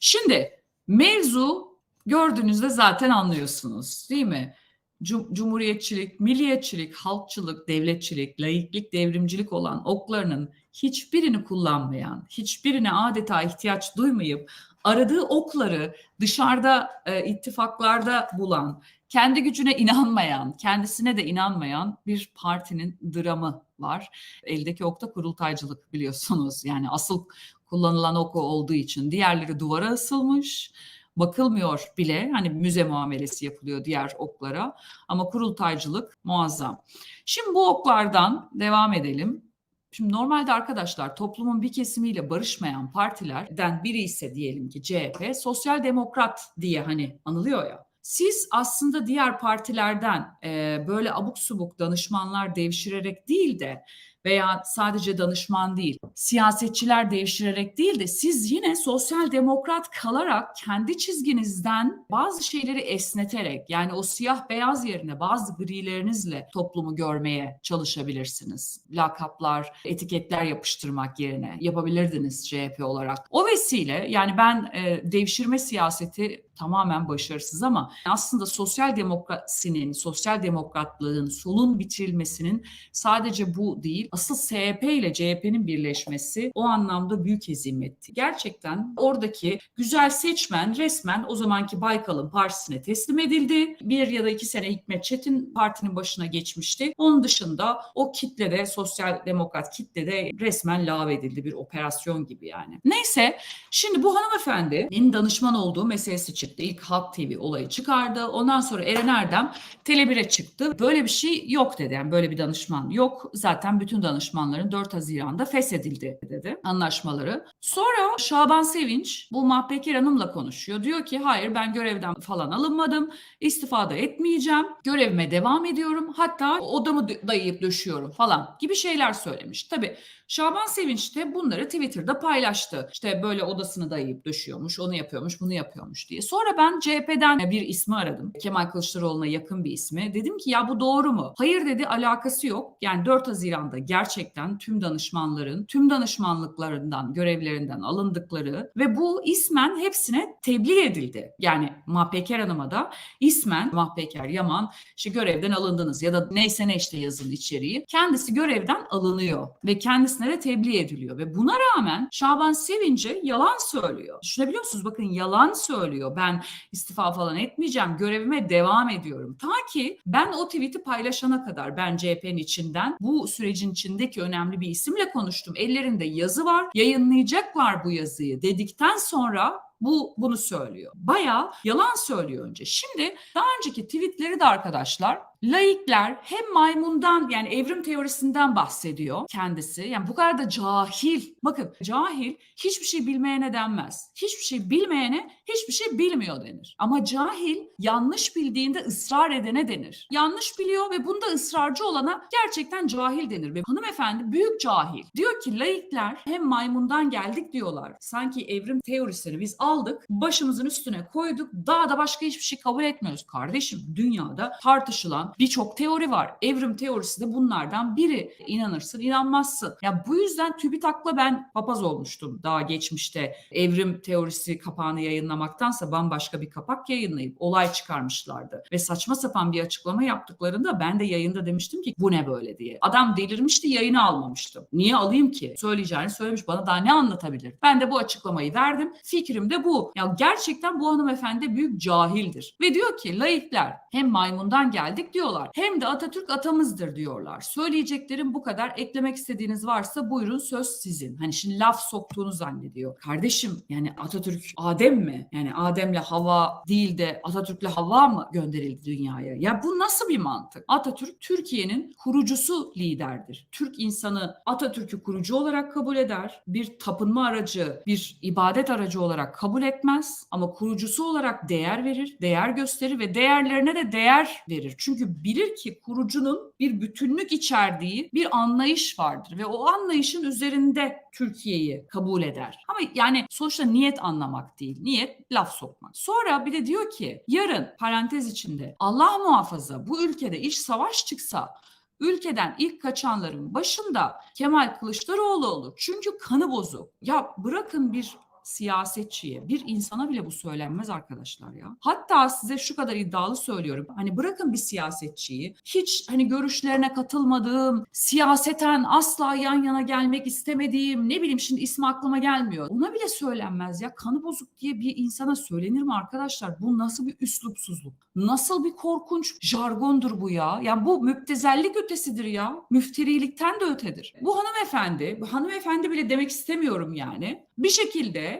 Şimdi mevzu gördüğünüzde zaten anlıyorsunuz değil mi? Cum- Cumhuriyetçilik, milliyetçilik, halkçılık, devletçilik, laiklik, devrimcilik olan oklarının hiçbirini kullanmayan, hiçbirine adeta ihtiyaç duymayıp aradığı okları dışarıda e, ittifaklarda bulan, kendi gücüne inanmayan, kendisine de inanmayan bir partinin dramı var. Eldeki okta kurultaycılık biliyorsunuz. Yani asıl kullanılan ok o olduğu için diğerleri duvara asılmış. Bakılmıyor bile hani müze muamelesi yapılıyor diğer oklara ama kurultaycılık muazzam. Şimdi bu oklardan devam edelim. Şimdi normalde arkadaşlar toplumun bir kesimiyle barışmayan partilerden biri ise diyelim ki CHP, sosyal demokrat diye hani anılıyor ya. Siz aslında diğer partilerden e, böyle abuk subuk danışmanlar devşirerek değil de veya sadece danışman değil, siyasetçiler devşirerek değil de siz yine sosyal demokrat kalarak kendi çizginizden bazı şeyleri esneterek yani o siyah beyaz yerine bazı grilerinizle toplumu görmeye çalışabilirsiniz. Lakaplar, etiketler yapıştırmak yerine yapabilirdiniz CHP olarak. O vesile yani ben e, devşirme siyaseti tamamen başarısız ama aslında sosyal demokrasinin, sosyal demokratlığın, solun bitirilmesinin sadece bu değil, asıl SHP ile CHP'nin birleşmesi o anlamda büyük hezimetti. Gerçekten oradaki güzel seçmen resmen o zamanki Baykal'ın partisine teslim edildi. Bir ya da iki sene Hikmet Çetin partinin başına geçmişti. Onun dışında o kitlede, sosyal demokrat kitlede resmen lağvedildi bir operasyon gibi yani. Neyse şimdi bu hanımefendinin danışman olduğu meselesi çıktı. İlk Halk TV olayı çıkardı. Ondan sonra Eren Erdem Tele1'e çıktı. Böyle bir şey yok dedi. Yani böyle bir danışman yok. Zaten bütün danışmanların 4 Haziran'da feshedildi dedi anlaşmaları. Sonra Şaban Sevinç bu Mahpeker Hanım'la konuşuyor. Diyor ki hayır ben görevden falan alınmadım. İstifa da etmeyeceğim. Görevime devam ediyorum. Hatta odamı dayayıp döşüyorum falan gibi şeyler söylemiş. Tabii Şaban Sevinç de bunları Twitter'da paylaştı. İşte böyle odasını dayayıp döşüyormuş, onu yapıyormuş, bunu yapıyormuş diye. Sonra ben CHP'den bir ismi aradım. Kemal Kılıçdaroğlu'na yakın bir ismi. Dedim ki ya bu doğru mu? Hayır dedi alakası yok. Yani 4 Haziran'da gerçekten tüm danışmanların, tüm danışmanlıklarından, görevlerinden alındıkları ve bu ismen hepsine tebliğ edildi. Yani Mahpeker Hanım'a da ismen Mahpeker Yaman işte görevden alındınız ya da neyse ne işte yazın içeriği. Kendisi görevden alınıyor ve kendisine de tebliğ ediliyor ve buna rağmen Şaban Sevinci yalan söylüyor. Düşünebiliyor musunuz? Bakın yalan söylüyor. Ben istifa falan etmeyeceğim. Görevime devam ediyorum. Ta ki ben o tweet'i paylaşana kadar ben CHP'nin içinden bu sürecin içindeki önemli bir isimle konuştum. Ellerinde yazı var. Yayınlayacaklar bu yazıyı dedikten sonra bu bunu söylüyor. Bayağı yalan söylüyor önce. Şimdi daha önceki tweetleri de arkadaşlar laikler hem maymundan yani evrim teorisinden bahsediyor kendisi. Yani bu kadar da cahil. Bakın cahil hiçbir şey bilmeyene denmez. Hiçbir şey bilmeyene hiçbir şey bilmiyor denir. Ama cahil yanlış bildiğinde ısrar edene denir. Yanlış biliyor ve bunda ısrarcı olana gerçekten cahil denir. Ve hanımefendi büyük cahil. Diyor ki laikler hem maymundan geldik diyorlar. Sanki evrim teorisini biz aldık, başımızın üstüne koyduk. Daha da başka hiçbir şey kabul etmiyoruz. Kardeşim dünyada tartışılan birçok teori var. Evrim teorisi de bunlardan biri. İnanırsın, inanmazsın. Ya bu yüzden TÜBİTAK'la ben papaz olmuştum daha geçmişte. Evrim teorisi kapağını yayınlamaktansa bambaşka bir kapak yayınlayıp olay çıkarmışlardı. Ve saçma sapan bir açıklama yaptıklarında ben de yayında demiştim ki bu ne böyle diye. Adam delirmişti yayını almamıştım. Niye alayım ki? Söyleyeceğini söylemiş bana daha ne anlatabilir? Ben de bu açıklamayı verdim. Fikrim de bu. Ya gerçekten bu hanımefendi büyük cahildir. Ve diyor ki laikler hem maymundan geldik diyorlar hem de Atatürk atamızdır diyorlar. Söyleyeceklerim bu kadar. Eklemek istediğiniz varsa buyurun söz sizin. Hani şimdi laf soktuğunu zannediyor. Kardeşim yani Atatürk Adem mi? Yani Adem'le Hava değil de Atatürk'le Hava mı gönderildi dünyaya? Ya bu nasıl bir mantık? Atatürk Türkiye'nin kurucusu liderdir. Türk insanı Atatürk'ü kurucu olarak kabul eder. Bir tapınma aracı, bir ibadet aracı olarak kabul etmez ama kurucusu olarak değer verir, değer gösterir ve değerlerine de değer verir. Çünkü bilir ki kurucunun bir bütünlük içerdiği bir anlayış vardır ve o anlayışın üzerinde Türkiye'yi kabul eder. Ama yani sonuçta niyet anlamak değil. Niyet laf sokmak. Sonra bir de diyor ki yarın parantez içinde Allah muhafaza bu ülkede iç savaş çıksa ülkeden ilk kaçanların başında Kemal Kılıçdaroğlu olur. Çünkü kanı bozuk. Ya bırakın bir siyasetçiye, bir insana bile bu söylenmez arkadaşlar ya. Hatta size şu kadar iddialı söylüyorum. Hani bırakın bir siyasetçiyi, hiç hani görüşlerine katılmadığım, siyaseten asla yan yana gelmek istemediğim, ne bileyim şimdi ismi aklıma gelmiyor. Ona bile söylenmez ya. Kanı bozuk diye bir insana söylenir mi arkadaşlar? Bu nasıl bir üslupsuzluk? Nasıl bir korkunç jargondur bu ya? Yani bu müptezellik ötesidir ya. Müfterilikten de ötedir. Bu hanımefendi, bu hanımefendi bile demek istemiyorum yani. Bir şekilde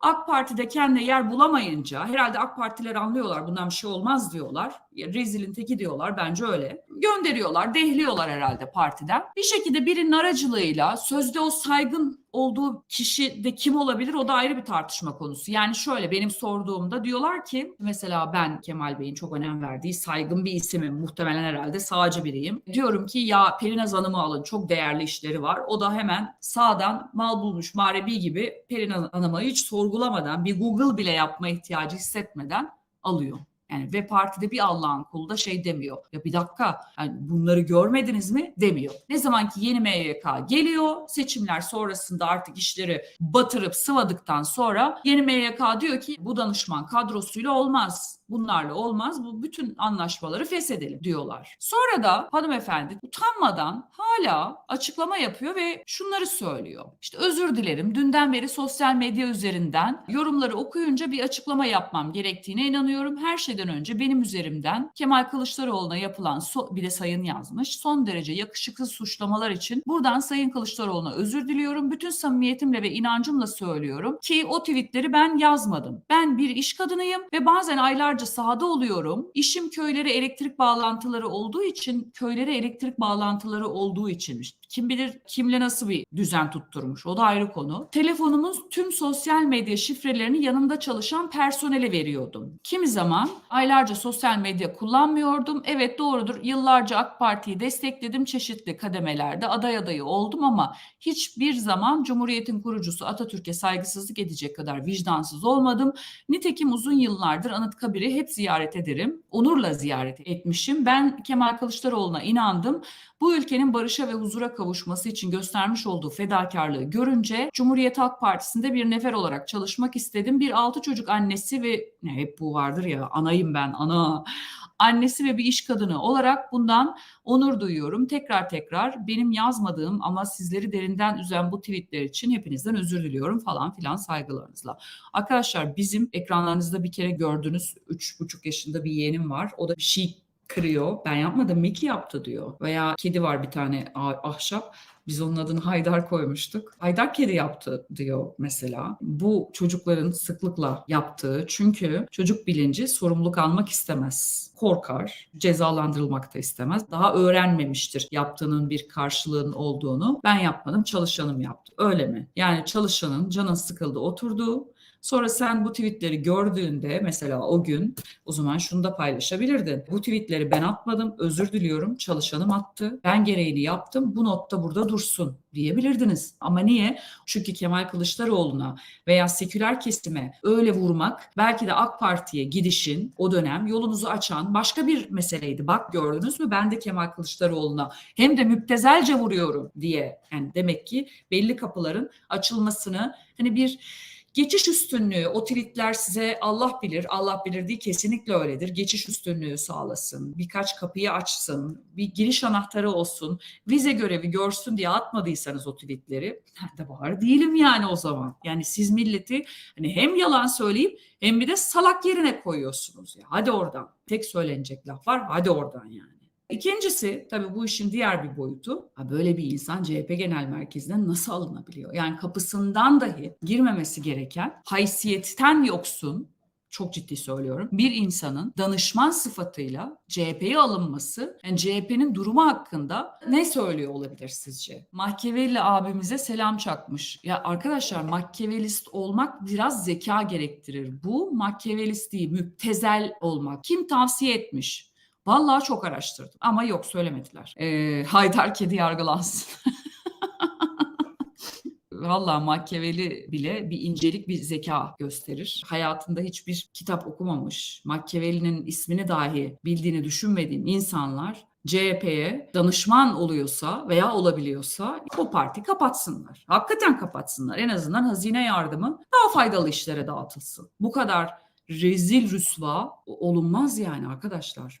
AK Parti'de kendine yer bulamayınca herhalde AK Partiler anlıyorlar bundan bir şey olmaz diyorlar. Rezilin teki diyorlar bence öyle. Gönderiyorlar, dehliyorlar herhalde partiden. Bir şekilde birinin aracılığıyla sözde o saygın olduğu kişi de kim olabilir o da ayrı bir tartışma konusu. Yani şöyle benim sorduğumda diyorlar ki mesela ben Kemal Bey'in çok önem verdiği saygın bir isimim. Muhtemelen herhalde sağcı biriyim. Diyorum ki ya Perinaz Hanım'ı alın çok değerli işleri var. O da hemen sağdan mal bulmuş marebi gibi Perinaz Hanım'ı hiç sorgulamadan bir Google bile yapma ihtiyacı hissetmeden alıyor. Yani ve partide bir Allah'ın kulu da şey demiyor. Ya bir dakika yani bunları görmediniz mi demiyor. Ne zaman ki yeni MYK geliyor seçimler sonrasında artık işleri batırıp sıvadıktan sonra yeni MYK diyor ki bu danışman kadrosuyla olmaz. Bunlarla olmaz. Bu bütün anlaşmaları feshedelim diyorlar. Sonra da hanımefendi utanmadan hala açıklama yapıyor ve şunları söylüyor. İşte özür dilerim. Dünden beri sosyal medya üzerinden yorumları okuyunca bir açıklama yapmam gerektiğine inanıyorum. Her şeyden önce benim üzerimden Kemal Kılıçdaroğlu'na yapılan so- bir de sayın yazmış. Son derece yakışıksız suçlamalar için buradan Sayın Kılıçdaroğlu'na özür diliyorum. Bütün samimiyetimle ve inancımla söylüyorum ki o tweetleri ben yazmadım. Ben bir iş kadınıyım ve bazen aylarca sahada oluyorum. İşim köylere elektrik bağlantıları olduğu için, köylere elektrik bağlantıları olduğu içinmiş. Kim bilir kimle nasıl bir düzen tutturmuş. O da ayrı konu. Telefonumun tüm sosyal medya şifrelerini yanımda çalışan personele veriyordum. Kimi zaman aylarca sosyal medya kullanmıyordum. Evet doğrudur. Yıllarca AK Parti'yi destekledim çeşitli kademelerde. Aday adayı oldum ama hiçbir zaman Cumhuriyet'in kurucusu Atatürk'e saygısızlık edecek kadar vicdansız olmadım. Nitekim uzun yıllardır Anıtkabir'i hep ziyaret ederim. Onurla ziyaret etmişim. Ben Kemal Kılıçdaroğlu'na inandım. Bu ülkenin barışa ve huzura kavuşması için göstermiş olduğu fedakarlığı görünce Cumhuriyet Halk Partisi'nde bir nefer olarak çalışmak istedim. Bir altı çocuk annesi ve ne hep bu vardır ya anayım ben ana annesi ve bir iş kadını olarak bundan onur duyuyorum. Tekrar tekrar benim yazmadığım ama sizleri derinden üzen bu tweetler için hepinizden özür diliyorum falan filan saygılarınızla. Arkadaşlar bizim ekranlarınızda bir kere gördüğünüz 3,5 yaşında bir yeğenim var. O da şey kırıyor. Ben yapmadım Mickey yaptı diyor. Veya kedi var bir tane ah- ahşap. Biz onun adını Haydar koymuştuk. Haydar kedi yaptı diyor mesela. Bu çocukların sıklıkla yaptığı çünkü çocuk bilinci sorumluluk almak istemez. Korkar, cezalandırılmak da istemez. Daha öğrenmemiştir yaptığının bir karşılığının olduğunu. Ben yapmadım, çalışanım yaptı. Öyle mi? Yani çalışanın canın sıkıldı oturduğu Sonra sen bu tweetleri gördüğünde mesela o gün o zaman şunu da paylaşabilirdin. Bu tweetleri ben atmadım, özür diliyorum, çalışanım attı. Ben gereğini yaptım, bu notta burada dursun diyebilirdiniz. Ama niye? Çünkü Kemal Kılıçdaroğlu'na veya seküler kesime öyle vurmak belki de AK Parti'ye gidişin o dönem yolunuzu açan başka bir meseleydi. Bak gördünüz mü ben de Kemal Kılıçdaroğlu'na hem de müptezelce vuruyorum diye. Yani demek ki belli kapıların açılmasını hani bir Geçiş üstünlüğü, o tweetler size Allah bilir, Allah bilir değil kesinlikle öyledir. Geçiş üstünlüğü sağlasın, birkaç kapıyı açsın, bir giriş anahtarı olsun, vize görevi görsün diye atmadıysanız o tweetleri, ben var değilim yani o zaman. Yani siz milleti hani hem yalan söyleyip hem bir de salak yerine koyuyorsunuz. Ya. Hadi oradan. Tek söylenecek laf var, hadi oradan yani. İkincisi tabii bu işin diğer bir boyutu. Ha böyle bir insan CHP Genel Merkezi'nden nasıl alınabiliyor? Yani kapısından dahi girmemesi gereken haysiyetten yoksun çok ciddi söylüyorum. Bir insanın danışman sıfatıyla CHP'ye alınması, yani CHP'nin durumu hakkında ne söylüyor olabilir sizce? Machiavelli abimize selam çakmış. Ya arkadaşlar Machiavellist olmak biraz zeka gerektirir. Bu Machiavellist değil, müptezel olmak. Kim tavsiye etmiş? Vallahi çok araştırdım ama yok söylemediler. Ee, Haydar kedi yargılansın. Vallahi Machiavelli bile bir incelik, bir zeka gösterir. Hayatında hiçbir kitap okumamış, Machiavelli'nin ismini dahi bildiğini düşünmediğim insanlar CHP'ye danışman oluyorsa veya olabiliyorsa o parti kapatsınlar. Hakikaten kapatsınlar. En azından hazine yardımı daha faydalı işlere dağıtılsın. Bu kadar rezil rüsva olunmaz yani arkadaşlar.